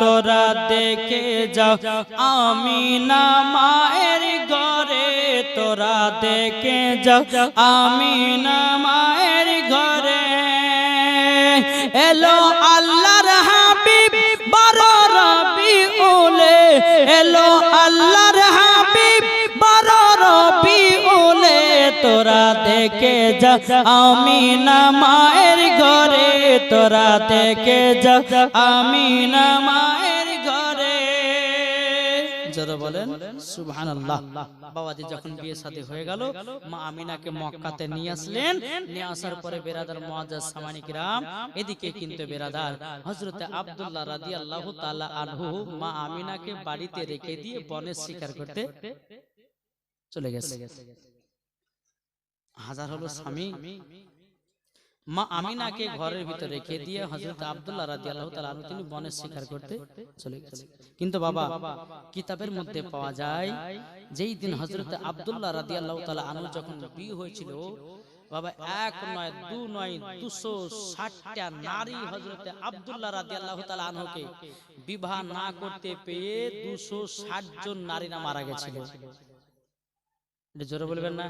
তোরা দেখে যাও আমি না মায়ের ঘরে। তোরা দেখে যাও আমি না মায়ের ঘরে। এলো আল্লাহর হাবিব বড় রবি উলে এলো আল্লাহর হাবিব তোরা দেখে যা আমি না মায়ের ঘরে। তোরা দেখে যা আমি না মায়ের ঘরে। বলেন, সুবহানাল্লাহ। বাবাজি যখন বিয়ে শাদী হয়ে গেল, মা আমিনাকে মক্কাতে নিয়ে আসলেন। নিয়ে আসার পরে বেরাদার মুআজ্জাজ সামানি কিরাম, এদিকে কিন্তু বেরাদার হযরতে আব্দুল্লাহ রাদিয়াল্লাহু তাআলা আনহু মা আমিনাকে বাড়িতে রেখে দিয়ে বনে শিকার করতে চলে গেছে। হাজার হলো স্বামী। মা আমিনাকে ঘরের ভিতরে রেখে দিয়ে হযরত আব্দুল্লাহ রাদিয়াল্লাহু তাআলা আনহু তিনি বনের শিকার করতে চলে গেছে। কিন্তু বাবা কিতাবের মধ্যে পাওয়া যায় যেই দিন হযরত আব্দুল্লাহ রাদিয়াল্লাহু তাআলা আনহু যখন বিয়ে হয়েছিল বাবা এক নয় দু নয় দুশো ষাটটা নারী হজরতে আব্দুল্লাহ রাদিয়াল্লাহু তাআলা আনহুকে বিবাহ না করতে পেয়ে দুশো ষাট জন নারীরা মারা গেছিল। এটা জোরে বলবেন না?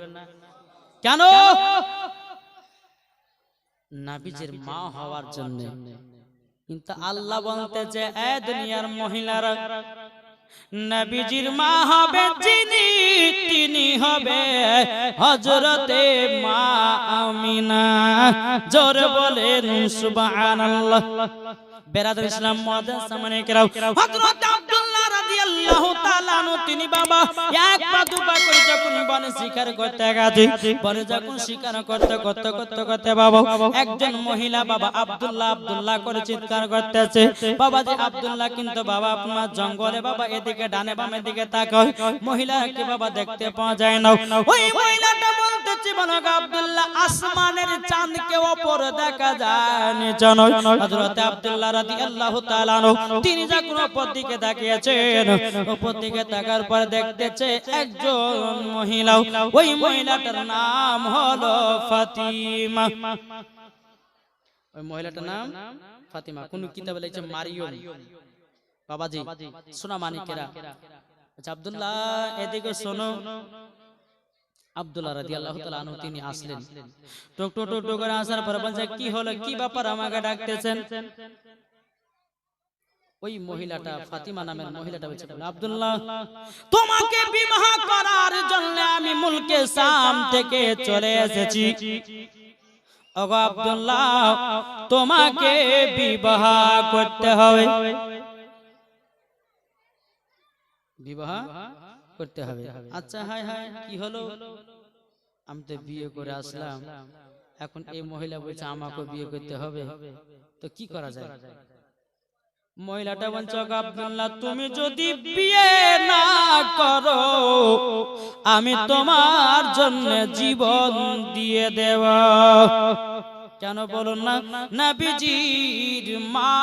কেন? নাবিজের মা হওয়ার জন্য। কিন্তু আল্লাহ বলতে যে, এ দুনিয়ার মহিলারা, নবীজির মা হবে যিনি, তিনি হবে হজরতে মা আমিনা। জোর বলেন, সুবহানাল্লাহ। ইসলাম মুআজ্জাজ সামনে কেরাও তিনি বাবা। এক পা করে যখন বনে শিকার করতে গেছে, বনে যখন শিকার করতে করতে করতে করতে বাবা, একজন মহিলা বাবা আব্দুল্লাহ আব্দুল্লাহ করে চিৎকার করতেছে। বাবা যে আব্দুল্লাহ কিন্তু বাবা আপনার জঙ্গলে বাবা এদিকে ডানে বামে দিকে তাকায়। মহিলাকে বাবা দেখতে পাওয়া যায় না। ওই মহিলাটা বলতেছে, বলো গো আব্দুল্লাহ, আসমানের চাঁদকে ওপর দেখা যায় নয় হযরত আব্দুল্লাহ রাদিয়াল্লাহু তাআলা তিনি যখন ওপর দিকে তাকিয়েছেন ওপর দিকে তাকার পর দেখতেছে একজন মহিলা ওই মহিলাটার নাম হলো ফাতিমা। ওই মহিলাটার নাম ফাতিমা। কোন কিতাবে লিখছে? মারিয়ম। বাবাজি। সোনা মানিকেরা। আচ্ছা আব্দুল্লাহ, এদিকে শোনো। আব্দুল্লাহ রাদিয়াল্লাহু তাআলা আনহু, তিনি আসলেন। টক টক টক করে আসার পর বলছে, কি হলো? কি ব্যাপার আমাকে ডাকতেছেন? ওই মহিলাটা ফাতিমা নামের মহিলাটা বলছে আব্দুল্লাহ তোমাকে বিবাহ করার জন্য আমি মুলকে শাম থেকে চলে এসেছি। ওগো আব্দুল্লাহ তোমাকে বিবাহ করতে হবে। বিবাহ করতে হবে। আচ্ছা হাই হাই কি হলো? আমি তো বিয়ে করে আসলাম। এখন এই মহিলা বলছে আমাকে বিয়ে করতে হবে। তো কি করা যায়? মহিলাটা বলছে "ওগো আব্দুল্লাহ তুমি যদি বিয়ে না করো আমি তোমার জন্য জীবন দিয়ে দেব। কেন বলুন না? নবীজির মা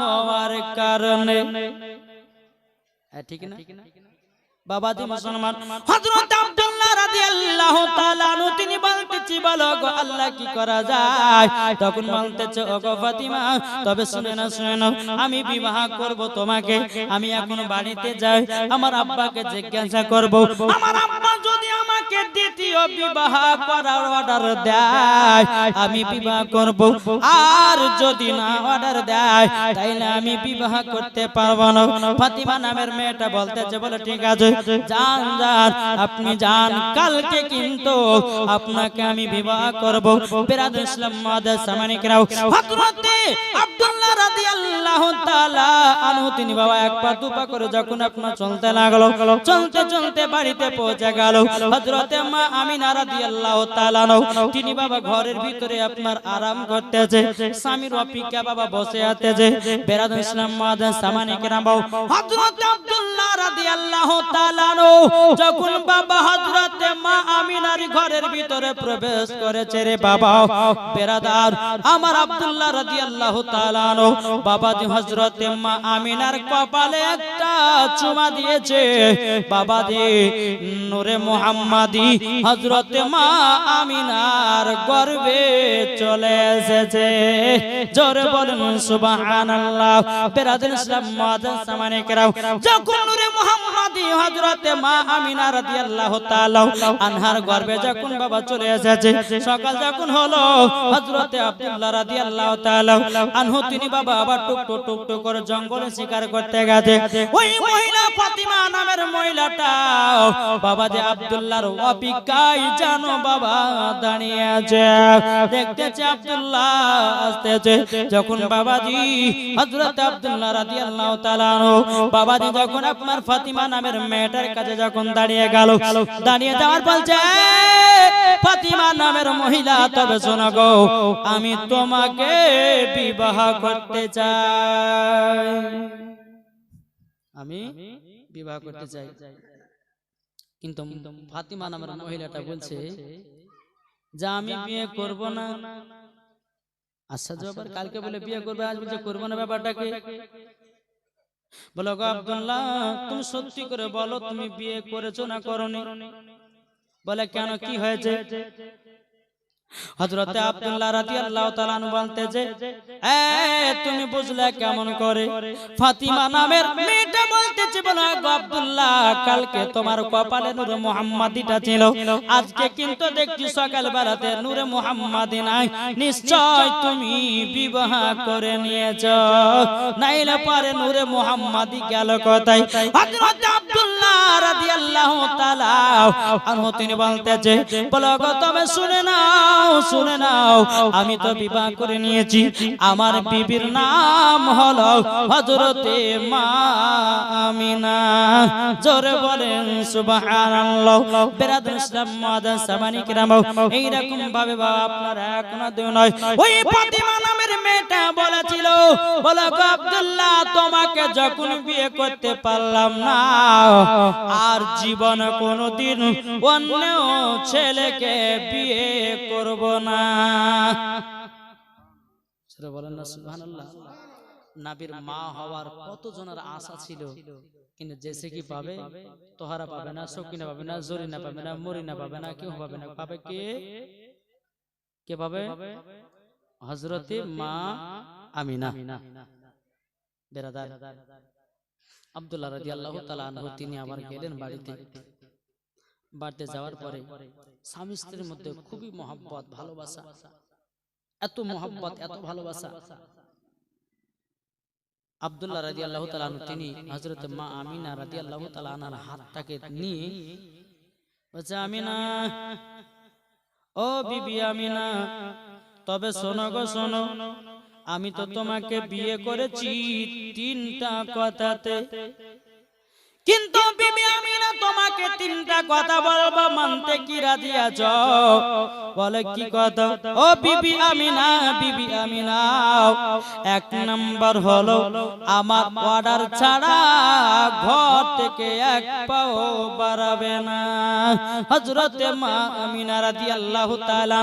হওয়ার কারণে। ঠিক না? বাবাজি মুসলমান। হযরত আব্দুল্লাহ রাদিয়াল্লাহু তাআলা আনহু তিনি বলতেছি বলো গো আল্লাহ কি করা যায়? তখন বলতেছে ওগো ফাতিমা তবে শুনে না শুনে না আমি বিবাহ করব তোমাকে আমি এখন বাড়িতে যাই আমার আব্বাকে জিজ্ঞাসা করব। আমার আব্বা যদি আমাকে দ্বিতীয় বিবাহ করার অর্ডার দেয়। আমি বিবাহ করব। আর যদি না অর্ডার দেয়, তাইলে আমি বিবাহ করতে পারব না। ফাতিমা নামের মেয়েটা বলতেছে, বলে, ঠিক আছে, যান যান, আপনি যান। কালকে কিন্তু আপনাকে আমি বিবাহ করব। বিরাদ ইসলাম মাদার সামানিকরাও, হযরতে আব্দুল্লাহ রাদিয়াল্লাহু তাআলা আনহু। তিনি বাবা এক পা দু পা করে যখন আপনার চলতে লাগল, চলতে চলতে বাড়িতে পৌঁছে গেল। হযরতে মা আমিনা রাদিয়াল্লাহু তাআলা তিনি বাবা ঘরের ভিতরে আপনার আরাম করতেছে, স্বামীর অপেক্ষা বাবা বসে আতেছে। ইসলাম মাদার সামানিকরাও হযরত আব্দুল্লাহ নূরে মা আমিনার গর্বে চলে এসেছে। জোরে বলেন ইসলাম যখন নূরে যখন আব্দুল্লাহ রাদিয়াল্লাহু জানো বাবা দাঁড়িয়ে দেখতেছে আব্দুল্লাহ আসতেছে। যখন বাবাজি হযরত আব্দুল্লাহ রাদিয়াল্লাহু তাআলা বাবাজি যখন আপনার ফাতিমা নামের মেয়েটার কাছে যখন দাঁড়িয়ে গেল দাঁড়িয়ে যাওয়ার বলছে ফাতিমা নামের মহিলা তবে শোনো গো আমি তোমাকে বিবাহ করতে চাই। আমি বিবাহ করতে চাই। কিন্তু ফাতিমা নামের মহিলাটা বলছে যে আমি বিয়ে করব না। আচ্ছা জবার কালকে বলে বিয়ে করবে আজ বলছে করব না ব্যাপারটাকে। বলো গো আব্দুল্লাহ তুমি সত্যি করে বলো তুমি বিয়ে করেছ না করনি? বলে কেন কি হয়েছে? হযরতে আব্দুল্লাহ তাআলা আনহু বলতেছে এ তুমি বুঝলে কেমন করে? ফাতিমা নামের মেয়েটা বলতেছে বলে আব্দুল্লাহ কালকে তোমার কপালে নূরে মুহাম্মাদিটা ছিল। আজকে কিন্তু দেখছি সকাল বেলাতে নূরে মুহাম্মাদি নাই। নিশ্চয় তুমি বিবাহ করে নিয়েছো। নাইলে পারে নূরে মুহাম্মাদি গেল কোথায়? হযরত আব্দুল্লাহ রাদিয়াল্লাহু তাআলা আনহু তিনি বলতেছে বলো গো তবে শুনে নাও শুনে নাও, আমি তো বিবাহ করে নিয়েছি। আমার বিবির নাম হলো হযরতে মা আমিনা জোরে বলেন, সুবহানাল্লাহ। ভাবে যখন বিয়ে করতে পারলাম না, আর জীবন কোনোদিন অন্য ছেলেকে বিয়ে করব না। বলেন না, সুবহানাল্লাহ। নাবির মা হওয়ার কত জনের আশা ছিল, কিন্তু কি পাবে? তোহারা পাবে না সকিনা পাবে না, জরিনা পাবে না, মরিনা পাবে না, কেউ পাবে না। পাবে কে? কে পাবে? হজরতে মা আমিনা। বেরাদার। আব্দুল্লাহ তাআলা আনহু, তিনি আবার গেলেন বাড়িতে। বাড়িতে যাওয়ার পরে স্বামী স্ত্রীর মধ্যে খুবই মহব্বত ভালোবাসা। এত মহব্বত এত ভালোবাসা। আব্দুল্লাহ রাদিয়াল্লাহু তাআলা আনহু তিনি হযরত মা আমিনা রাদিয়াল্লাহু তাআলা আনহার হাতটাকে নিয়ে বলছে আমিনা ও বিবি আমিনা তবে শোনো গো শোনো আমি তো তোমাকে বিয়ে করেছি তিনটা কথাতে। কিন্তু বিবি আমিনা তোমাকে তিনটা কথা বলব মানতে কি রাজি আছো? বলে কি কথা? ও বিবি আমিনা বিবি আমিনা এক নাম্বার হলো আমার অর্ডার ছাড়া ঘর থেকে এক পাও বাড়াবে না। হযরতে মা আমিনা রাদিয়াল্লাহু তাআলা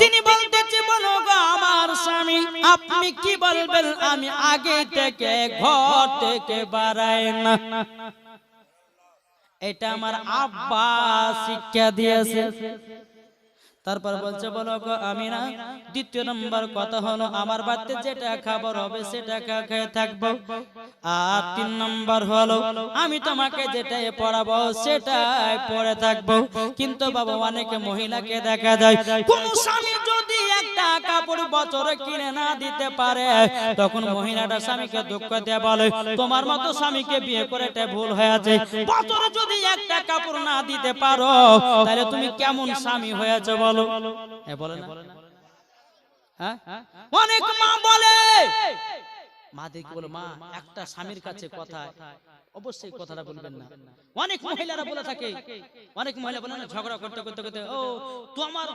তিনি বলতেছে বলো গো আমার স্বামী আপনি কি বলবেন? আমি আগে থেকে ঘর থেকে বাড়াই না। এটা আমার আব্বা শিক্ষা দিয়েছে। তারপর বলছে বলো গো আমি না দ্বিতীয় নম্বর কথা হলো আমার বাড়িতে যেটা খাবার হবে সেটা খেয়ে থাকব। আর তিন নম্বর হলো আমি তোমাকে যেটাই পড়াবো সেটাই পড়ে থাকব। কিন্তু বাবা অনেকে মহিলাকে দেখা যায় কোন স্বামী যদি একটা কাপড় বছরে কিনে না দিতে পারে তখন মহিলাটা স্বামীকে দুঃখ দিয়ে বলে তোমার মতো স্বামীকে বিয়ে করে এটা ভুল হয়েছে বছরে যদি একটা কাপড় না দিতে পারো তাহলে তুমি কেমন স্বামী হয়েছে বলো বলে না। হ্যাঁ অনেক মা বলে। মা দেখি বলো মা একটা স্বামীর কাছে কথা অবশ্যই কথাটা বলবেন না। অনেক মহিলারা বলে থাকে। অনেক মহিলা বলে না ঝগড়া করতে করতে করতে ও তো আমার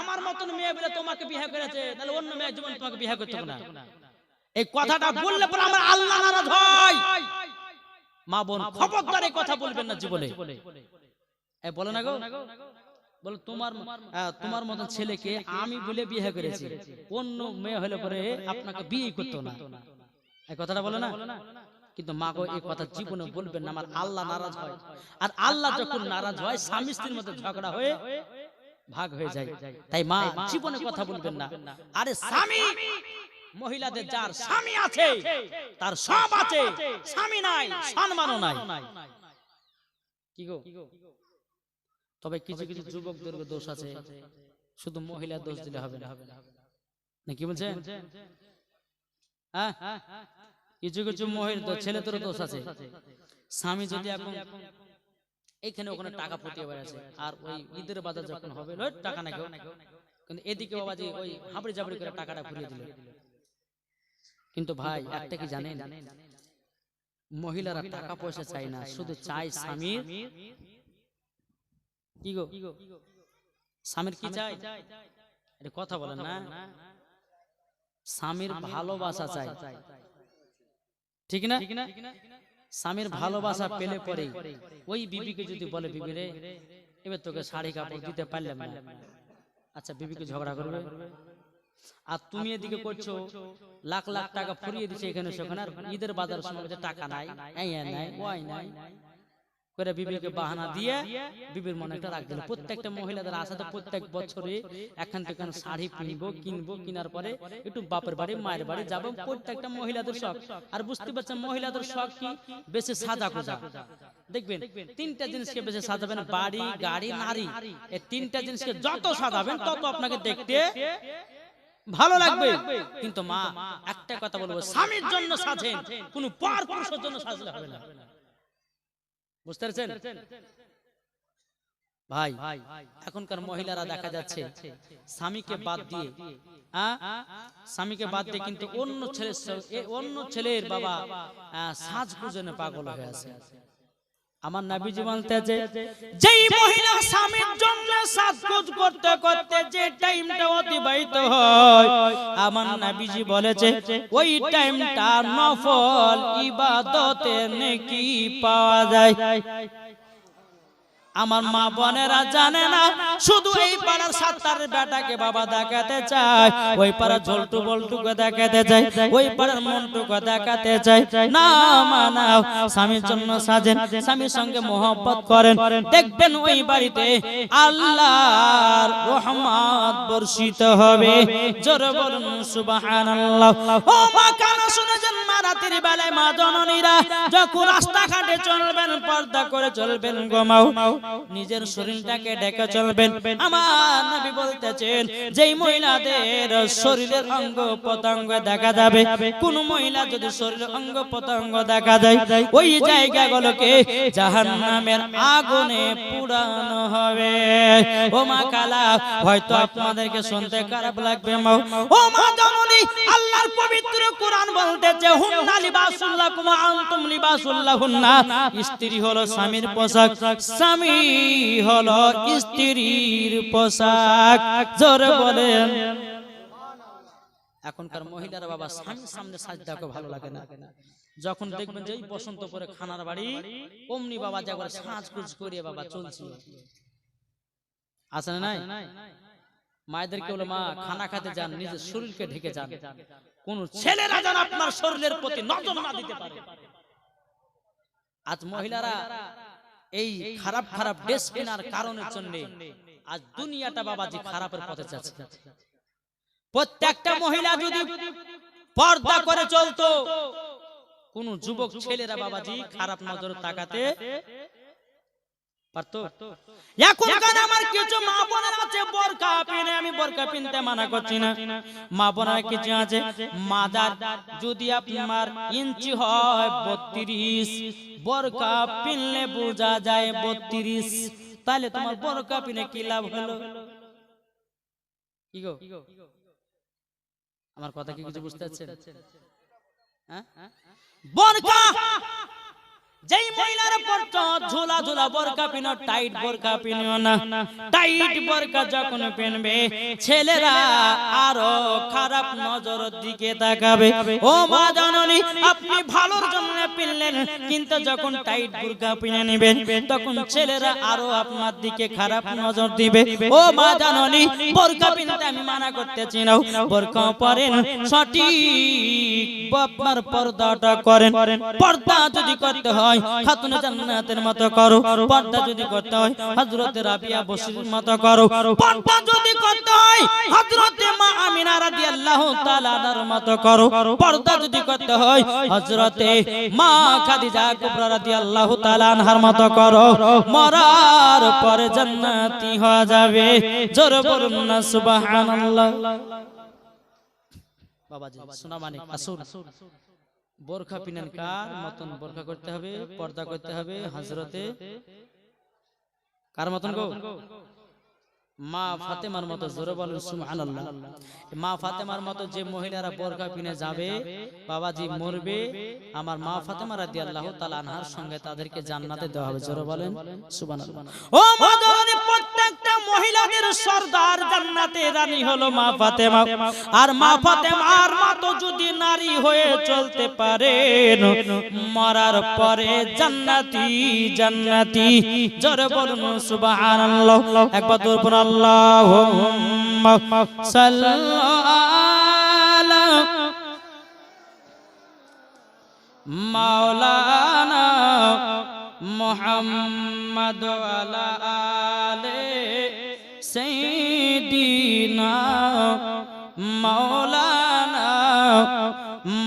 আমার মতন মেয়ে বলে তোমাকে বিয়ে করেছে তাহলে অন্য মেয়ে জীবন তোমাকে বিয়ে করতে না। এই কথাটা বললে পরে আমার আল্লাহ নারাজ হয়। মা বোন খবরদার এই কথা বলবেন না জীবনে। এ বলে না গো। বলে তোমার তোমার মতন ছেলেকে আমি বলে বিয়ে করেছি। অন্য মেয়ে হলে পরে আপনাকে বিয়ে করতো না। এই কথাটা বলে না? কিন্তু মা গো এই কথা জীবনে বলবেন না আমার আল্লাহ নারাজ হয়। আর আল্লাহ যখন নারাজ হয় স্বামী স্ত্রীর মধ্যে ঝগড়া হয়ে ভাগ হয়ে যায়। তাই মা জীবনে কথা বলবেন না। আরে স্বামী মহিলাদের যার স্বামী আছে তার সব আছে। স্বামী নাই সম্মানও নাই। কি গো? তবে কিছু কিছু যুবকদের দোষ আছে। শুধু মহিলার দোষ দিলে হবে না। না। কি বলছেন? হ্যাঁ? কিছু কিছু মহিলা ছেলেদেরও দোষ আছে। স্বামী যদি এখন এইখানে ওখানে টাকা পটিয়ে বেড়াচ্ছে আর ওই ঈদের বাজার যখন হবে টাকা না কেউ কিন্তু এদিকে বাবা যে ওই হাবড়ি জাবড়ি করে টাকাটা ঘুরিয়ে দিল। কিন্তু ভাই একটা কি জানেন? মহিলারা টাকা পয়সা চায় না শুধু চায় স্বামীর কি গো? স্বামীর কি চাই? এটা কথা বলেন না। স্বামীর ভালোবাসা চাই। ঠিক না? স্বামীর ভালোবাসা পেলে পরে ওই বিবিকে যদি বলে বিবি রে এবার তোকে শাড়ি কাপড় দিতে পারলাম না। আচ্ছা বিবিকে ঝগড়া করবে? আর তুমি এদিকে করছ লাখ লাখ টাকা ফুরিয়ে দিচ্ছে এখানে সেখানে আর ঈদের বাজার সময় টাকা নাই নাই। ওই নাই। করে বিবিকে বাহানা দিয়ে বিবির মনে একটা রাখ দিল। প্রত্যেকটা মহিলাদের আশা তো প্রত্যেক বছরে এখান থেকে শাড়ি কিনবো কিনবো কেনার পরে একটু বাপের বাড়ি মায়ের বাড়ি যাব। প্রত্যেকটা মহিলাদের শখ। আর বুঝতে পারছেন মহিলাদের শখ কি? বেশি সাজা খোঁজা দেখবেন তিনটা জিনিসকে বেশি সাজাবেন বাড়ি গাড়ি নারী। এই তিনটা জিনিসকে যত সাজাবেন তত আপনাকে দেখতে ভালো লাগবে। কিন্তু মা একটা কথা বলব স্বামীর জন্য সাজেন কোন পর পুরুষের জন্য সাজলে হবে না বুঝতে পারছেন? ভাই এখনকার মহিলারা দেখা যাচ্ছে স্বামীকে বাদ দিয়ে আহ, স্বামীকে বাদ দিয়ে কিন্তু অন্য ছেলের অন্য ছেলের বাবা সাজ পুজনে পাগল হয়ে আছে। আমার নাবিজি বলতেছে যেই মহিলা স্বামীর জন্য সাজগোজ করতে করতে যে টাইমটা অতিবাহিত হয় আমার নাবিজি বলেছে ওই টাইমটা নফল ইবাদতে নেকি পাওয়া যায়। আমার মা বোনেরা জানে না শুধু এই পাড়ার সাতটার বেটাকে বাবা দেখাতে চায় ওই পাড়ার ঝোলটু বল্টুকে দেখাতে চায় ওই পাড়ার মন্টুকে দেখাতে চায়। না মানাও স্বামীর জন্য সাজেন স্বামীর সঙ্গে মোহব্বত করেন। দেখবেন ওই বাড়িতে আল্লাহর রহমত বর্ষিত হবে। জোরে বলুন সুবহানাল্লাহ। ও মা কেন শুনেছেন মা রাতের বেলায় মা জননীরা যখন রাস্তাঘাটে চলবেন পর্দা করে চলবেন গোমাও নিজের শরীরটাকে ডেকে চলবেন। আমার নবী বলতেছেন যেই মহিলাদের শরীরের অঙ্গ প্রত্যঙ্গ দেখা যাবে। কোন মহিলা যদি শরীরের অঙ্গ প্রত্যঙ্গ দেখা যায় ওই জায়গাগুলোকে জাহান্নামের আগুনে পুরানো হবে। ও মা কালা হয়তো আপনাদেরকে শুনতে খারাপ লাগবে মা। ও মা জননী আল্লাহর পবিত্র কোরআন বলতেছে হুন্না লিবাসুল্লাকুম ওয়া আনতুম লিবাসুল্লাহুন্না। স্ত্রী হলো স্বামীর পোশাক। স্বামী হলো স্ত্রীর পোশাক। জোরে বলেন। এখনকার মহিলারা বাবা স্বামীর সামনে সাজদাকে ভালো লাগে না। যখন দেখবেন যে বসন্ত পরে খানার বাড়ি, অমনি বাবা যাবার সাজগুজ করিয়ে বাবা চলছে। আছে না নাই? মায়েদেরকে বলে মা? খানা খেতে যান, নিজের শরীরকে ঢেকে যান। কোন ছেলেরা যেন আপনার শরীরের প্রতি নজর না দিতে পারে। আজ মহিলারা এই খারাপ খারাপ ড্রেস কেনার কারণের জন্য আজ দুনিয়াটা বাবাজি খারাপের পথে যাচ্ছে। প্রত্যেকটা মহিলা যদি পর্দা করে চলতো কোন যুবক ছেলেরা বাবাজি খারাপ নজর তাকাতে পারতো? এখনকার আমার কিছু মা বোনেরা আছে বোরকা পিনে আমি বোরকা পিনতে মানা করছি না। মা বোনেরা কিছু আছে মাদার যদি আপনার ইঞ্চি হয় বত্রিশ বোরকা পিনলে বোঝা যায় বত্রিশ। তাহলে তোমার বোরকা পিনে কি লাভ হলো? আমার কথা কি কিছু বুঝতে পারছেন? হ্যাঁ? বোরকা যেই মহিলার পরত ঝোলা ঝোলা বোরকা পিনো টাইট বোরকা পিনিও না। টাইট বোরকা যখন পিনবে, ছেলেরা আরও খারাপ নজরের দিকে তাকাবে। ও মা জননী, আপনি ভালোর জন্য পিনলেন, কিন্তু যখন টাইট বুরকা পিনে নেবেন, তখন ছেলেরা আরও আপনার দিকে খারাপ নজর দিবে। ও মা জাননি বোরকা পিনতে আমি মানা করতেছি না। বোরকা পরেন, সঠিক আপনার পর্দাটা করেন। পর্দা যদি করতে হয় খাতুনে জান্নাতের মতো করো, পর্দা যদি করতে হয়, হযরতে রাবিয়া বসির মতো করো, পর্দা যদি করতে হয়, হযরতে মা আমিনা রাদিয়াল্লাহু তাআলার মতো করো, পর্দা যদি করতে হয়, হযরতে মা খাদিজা কুবরা রাদিয়াল্লাহু তাআলা আনহার করো, মরার পরে জান্নাতি হয়ে যাবে। জোরে বলুন না, সুবহানাল্লাহ। বাবাজি শোনা মানে আসুন। বোরখা পিনেন কার মতন বোরখা করতে হবে পর্দা করতে হবে হজরতে কার মতন গো? মা ফাতেমার মতো জোরে বলেন সুবহানাল্লাহ। মা ফাতেমার মতো যে মহিলারা বোরখা পিনে যাবে বাবাজি মরবে আমার মা ফাতেমা রাদিয়াল্লাহু তাআলা আনহার সঙ্গে তাদেরকে জান্নাতে দেওয়া হবে। জোরে বলেন সুবহানাল্লাহ। ও মাদনী প্রত্যেকটা মহিলাদের সর্দার জান্নাতে রানী হলো মা ফাতেমা। আর মা ফাতেমার মতো যদি নারী হয়ে চলতে পারেন, মরার পরে জান্নাতি জান্নাতি। জোরে বলুন, সুবহানাল্লাহ। একবার দূর পর আল্লাহুম্মা সাল্লাল্লাহু মাওলানা মুহাম্মদ আলে সাইয়্যিদিনা মাওলানা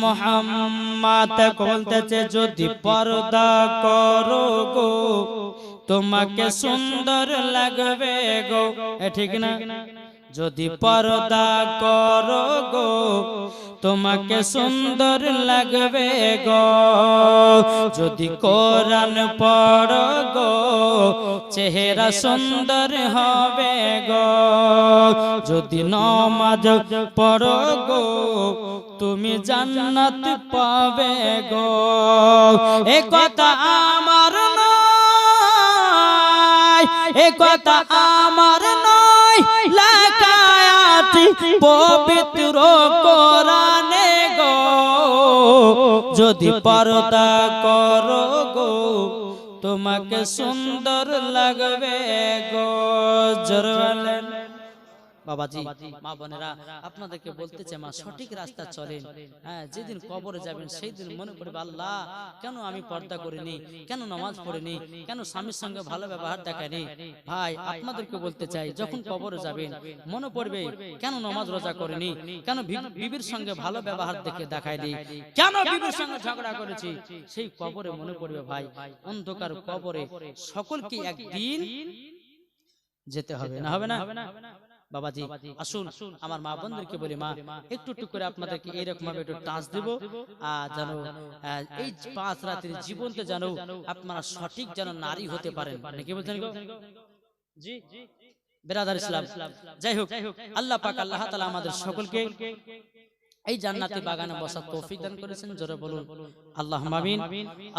মোহাম্মদ বলতেছে, যদি পর্দা করো গো, তোমাকে সুন্দর লাগবে গো। ঠিক না? যদি পর্দা করো গো তোমাকে সুন্দর লাগবে গো। যদি কোরআন পড়ো গো, চেহারা সুন্দর হবে গো। যদি নমাজ পড়ো গো, তুমি জান্নাত পাবে গো। এ কথা আমার নয়, এ কথা আমার নয় লাকায়াতি পবিত্র কোরআনে গো যদি পর্দা করো গো তোমাকে সুন্দর লাগবে গো জোর বলেন। বাবাজি মা বোনেরা আপনাদেরকে বলতে চাই মা সঠিক রাস্তা চলেন। হ্যাঁ যেদিন কবরে যাবেন সেই দিন মনে পড়বে আল্লাহ কেন আমি পর্দা করিনি? কেন নামাজ পড়িনি? কেন স্বামীর সঙ্গে ভালো ব্যবহার দেখায়নি? ভাই আপনাদেরকে বলতে চাই যখন কবরে যাবেন মনে পড়বে কেন নামাজ রোজা করিনি? কেন বিবির সঙ্গে ভালো ব্যবহার দেখে দেখায়নি? কেন বিবির সঙ্গে ঝগড়া করেছি? সেই কবরে মনে পড়বে ভাই অন্ধকার কবরে সকলকে একদিন যেতে হবে না হবে না বাবাজি আসুন আমার মা বোনদেরকে বলি মা একটু একটু করে আপনাদেরকে এইরকম ভাবে একটু টাচ দেব আর যেন এই পাঁচ রাতের জীবনতে যেন আপনারা সঠিক যেন নারী হতে পারেন। নাকি বলছেন জি বেরাদার ইসলাম যাই হোক আল্লাহ পাক আল্লাহ তাআলা আমাদের সকলকে এই জান্নাতি বাগানে বসার তৌফিক দান করেছেন জোরে বলুন। আল্লাহ মামিন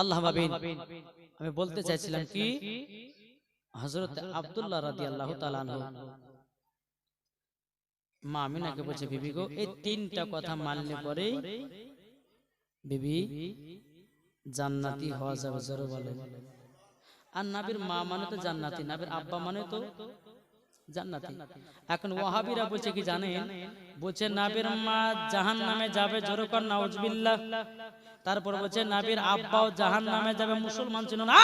আল্লাহ মামিন আমি বলতে চাইছিলাম কি? হজরত আবদুল্লাহ রাদিয়াল্লাহু আল্লাহ আনহু মা আমিনাকে বলছে বিবি গো এই তিনটা কথা মানলে পরে বিবি জান্নাতি হওয়া যাবে জোরে বলেন আর নাবির মা মানে তো জান্নাতি নাবির আব্বা মানে তো জান্নাতি। এখন ওয়াহাবিরা বলছে কি জানেন? বলছে নাবির মা জাহান নামে যাবে জোরে কর নাউজবিল্লাহ। তারপর বলছে নাবির আব্বাও জাহান নামে যাবে মুসলমান ছিল না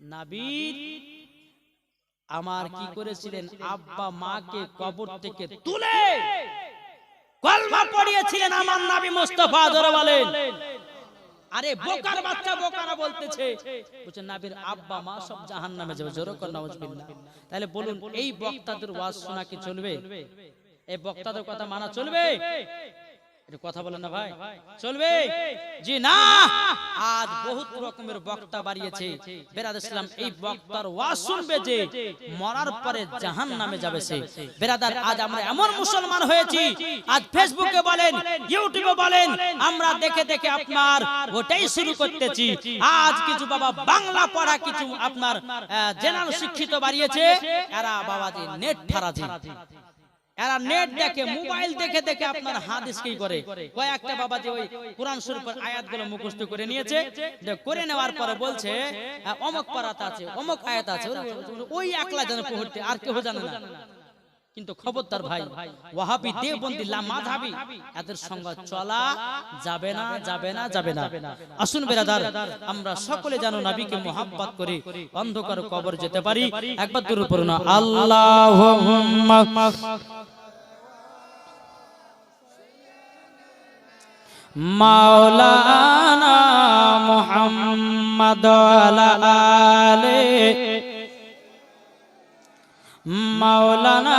নাবির আমার কি করেছিলেন? আব্বা মাকে কবর থেকে তুলে কলমা পড়িয়েছিলেন আমার নাবি মুস্তাফা ধরে বলেন আরে বোকার বাচ্চা বোকারা বলতেছে। বলছে নাবির আব্বা মা সব জাহান্নামে যাবে জোরে কর নাউজুবিল্লাহ তাহলে বলুন এই বক্তাদের ওয়াজ শোনা কি চলবে? এই বক্তাদের কথা মানা চলবে? আজ আমরা ফেসবুকে বলেন, ইউটিউবে বলেন, আমরা দেখে দেখে আপনার ওটাই শুরু করতেছি। আজ কিছু বাবা বাংলা পড়া কিছু আপনার জেনারেল শিক্ষিত বাড়িয়েছে। এরা বাবাজি নেট ফারাজি। এরা নেট দেখে মোবাইল দেখে দেখে আপনার হাদিস কি করে? কয়েকটা বাবা যে ওই কোরআন শরীফের আয়াতগুলো মুখস্থ করে নিয়েছে করে নেওয়ার পরে বলছে অমক পারাত আছে অমক আয়াত আছে ওই একলা জানে পড়তে আর কেউ জানে না। কিন্তু খবরদার ভাই ওয়াহাবি দেবন্দি লামাধাবি এদের সঙ্গে চলা যাবে না যাবে না যাবে না আসুন বেরাদার আমরা সকলে যেন নবীকে মোহাব্বত করে অন্ধকার কবর যেতে পারি। একবার দূর পড়ুন আল্লাহ মাওলানা মুহাম্মদ আলে। মাওলানা